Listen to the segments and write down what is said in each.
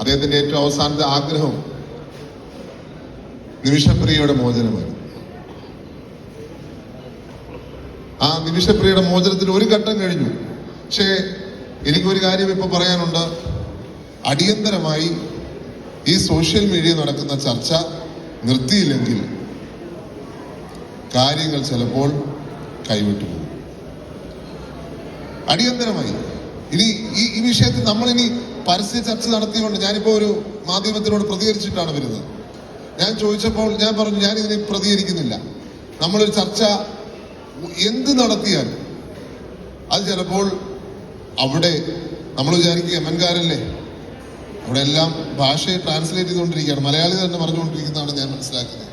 അദ്ദേഹത്തിന്റെ ഏറ്റവും അവസാനത്തെ ആഗ്രഹം നിമിഷപ്രിയയുടെ മോചനമായിരുന്നു ആ നിമിഷപ്രിയയുടെ മോചനത്തിൽ ഒരു ഘട്ടം കഴിഞ്ഞു. പക്ഷേ എനിക്കൊരു കാര്യം ഇപ്പൊ പറയാനുണ്ട്. അടിയന്തരമായി ഈ സോഷ്യൽ മീഡിയ നടക്കുന്ന ചർച്ച നിർത്തിയില്ലെങ്കിൽ കാര്യങ്ങൾ ചിലപ്പോൾ കൈവിട്ടു പോകും. അടിയന്തരമായി ഇനി ഈ ഈ വിഷയത്തിൽ നമ്മളിനി പരസ്യ ചർച്ച നടത്തിയുകൊണ്ട് ഞാനിപ്പോ ഒരു മാധ്യമത്തിനോട് പ്രതികരിച്ചിട്ടാണ് വരുന്നത്. ഞാൻ ചോദിച്ചപ്പോൾ ഞാൻ പറഞ്ഞു ഞാൻ ഇതിനെ പ്രതികരിക്കുന്നില്ല. നമ്മളൊരു ചർച്ച എന്ത് നടത്തിയാൽ അത് ചിലപ്പോൾ അവിടെ നമ്മൾ വിചാരിക്കുക എമ്മൻകാരല്ലേ അവിടെ എല്ലാം ഭാഷയെ ട്രാൻസ്ലേറ്റ് ചെയ്തുകൊണ്ടിരിക്കുകയാണ്. മലയാളി തന്നെ പറഞ്ഞുകൊണ്ടിരിക്കുന്നതാണ് ഞാൻ മനസ്സിലാക്കുന്നത്.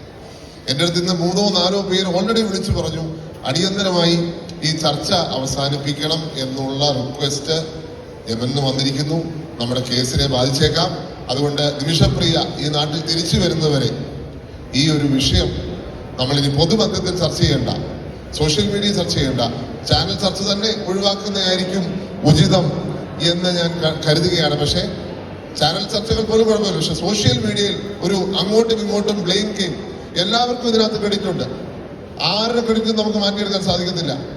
എന്റെ അടുത്ത് ഇന്ന് മൂന്നോ നാലോ പേര് ഓൾറെഡി വിളിച്ചു പറഞ്ഞു അടിയന്തരമായി ഈ ചർച്ച അവസാനിപ്പിക്കണം എന്നുള്ള റിക്വസ്റ്റ് യമന് വന്നിരിക്കുന്നു. നമ്മുടെ കേസിനെ ബാധിച്ചേക്കാം. അതുകൊണ്ട് നിമിഷപ്രിയ ഈ നാട്ടിൽ തിരിച്ചു വരുന്നവരെ ഈ ഒരു വിഷയം നമ്മളിനി പൊതുബന്ധത്തിൽ ചർച്ച ചെയ്യേണ്ട സോഷ്യൽ മീഡിയ ചർച്ച ചെയ്യേണ്ട ചാനൽ ചർച്ച തന്നെ ഒഴിവാക്കുന്നതായിരിക്കും ഉചിതം എന്ന് ഞാൻ കരുതുകയാണ്. പക്ഷേ ചാനൽ ചർച്ചകൾ പോലും കുഴപ്പമില്ല. പക്ഷെ സോഷ്യൽ മീഡിയയിൽ ഒരു അങ്ങോട്ടും ഇങ്ങോട്ടും ബ്ലെയിം ഗെയിം എല്ലാവർക്കും ഇതിനകത്ത് ക്രെഡിറ്റ് ഉണ്ട്. ആരുടെ ക്രെഡിറ്റും നമുക്ക് മാറ്റിയെടുക്കാൻ സാധിക്കത്തില്ല.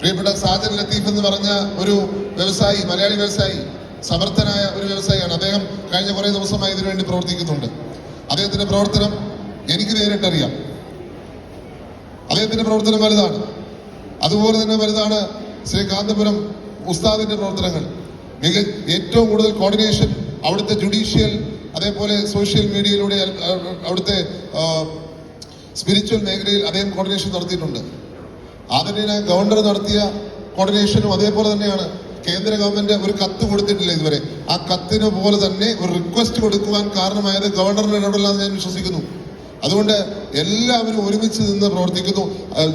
പ്രിയപ്പെട്ട സാജൻ ലത്തീഫ് എന്ന് പറഞ്ഞ ഒരു വ്യവസായി മലയാളി വ്യവസായി സമർത്ഥനായ ഒരു വ്യവസായിയാണ്. അദ്ദേഹം കഴിഞ്ഞ കുറേ ദിവസമായി ഇതിനുവേണ്ടി പ്രവർത്തിക്കുന്നുണ്ട്. അദ്ദേഹത്തിന്റെ പ്രവർത്തനം എനിക്ക് നേരിട്ടറിയാം. അദ്ദേഹത്തിന്റെ പ്രവർത്തനം വലുതാണ്. അതുപോലെ തന്നെ വലുതാണ് ശ്രീ കാന്തപുരം ഉസ്താദിന്റെ പ്രവർത്തനങ്ങൾ. മിക ഏറ്റവും കൂടുതൽ കോർഡിനേഷൻ അവിടുത്തെ ജുഡീഷ്യൽ അതേപോലെ സോഷ്യൽ മീഡിയയിലൂടെ അവിടുത്തെ സ്പിരിച്വൽ മേഖലയിൽ അദ്ദേഹം കോർഡിനേഷൻ നടത്തിയിട്ടുണ്ട്. ആദരണീയനായ ഗവർണർ നടത്തിയ കോർഡിനേഷനും അതേപോലെ തന്നെയാണ്. കേന്ദ്ര ഗവൺമെന്റ് ഒരു കത്ത് കൊടുത്തിട്ടില്ല ഇതുവരെ. ആ കത്തിന് പോലെ തന്നെ ഒരു റിക്വസ്റ്റ് കൊടുക്കുവാൻ കാരണമായത് ഗവർണറിന്റെ ഇടപെടലാണെന്ന് ഞാൻ വിശ്വസിക്കുന്നു. അതുകൊണ്ട് എല്ലാവരും ഒരുമിച്ച് നിന്ന് പ്രവർത്തിക്കുന്നു.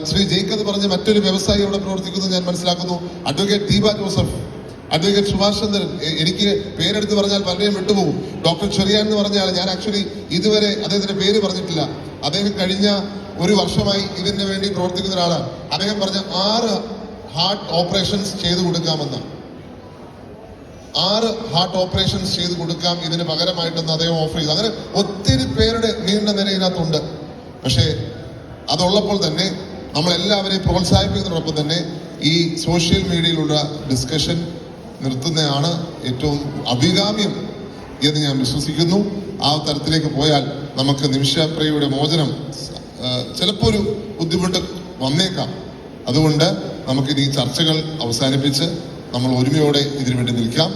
ശ്രീ ജയിക്കത് പറഞ്ഞ മറ്റൊരു വ്യവസായി അവിടെ പ്രവർത്തിക്കുന്നു ഞാൻ മനസ്സിലാക്കുന്നു. അഡ്വക്കേറ്റ് ദീപ ജോസഫ് അഡ്വക്കേറ്റ് സുഭാഷ് ചന്ദ്രൻ എനിക്ക് പേരെടുത്ത് പറഞ്ഞാൽ പലരെയും വിട്ടുപോകും. ഡോക്ടർ ചെറിയാൻ എന്ന് പറഞ്ഞാൽ ഞാൻ ആക്ച്വലി ഇതുവരെ അദ്ദേഹത്തിന്റെ പേര് പറഞ്ഞിട്ടില്ല. അദ്ദേഹം കഴിഞ്ഞ ഒരു വർഷമായി ഇതിന് വേണ്ടി പ്രവർത്തിക്കുന്ന ഒരാളാണ്. അദ്ദേഹം പറഞ്ഞ ആറ് ഹാർട്ട് ഓപ്പറേഷൻസ് ചെയ്തു കൊടുക്കാമെന്ന്. ആറ് ഹാർട്ട് ഓപ്പറേഷൻസ് ചെയ്ത് കൊടുക്കാം ഇതിന് പകരമായിട്ടെന്ന് അദ്ദേഹം ഓഫർ ചെയ്തു. അങ്ങനെ ഒത്തിരി പേരുടെ നീണ്ട നിര ഇതിനകത്തുണ്ട്. പക്ഷേ അതുള്ളപ്പോൾ തന്നെ നമ്മൾ എല്ലാവരെയും പ്രോത്സാഹിപ്പിക്കുന്നതോടൊപ്പം തന്നെ ഈ സോഷ്യൽ മീഡിയയിലുള്ള ഡിസ്കഷൻ നിർത്തുന്നതാണ് ഏറ്റവും അഭികാമ്യം എന്ന് ഞാൻ വിശ്വസിക്കുന്നു. ആ തരത്തിലേക്ക് പോയാൽ നമുക്ക് നിമിഷപ്രിയയുടെ മോചനം ചിലപ്പോൾ ഒരു ബുദ്ധിമുട്ട് വന്നേക്കാം. അതുകൊണ്ട് നമുക്കിനി ചർച്ചകൾ അവസാനിപ്പിച്ച് നമ്മൾ ഒരുമയോടെ ഇതിനു വേണ്ടി നിൽക്കാം.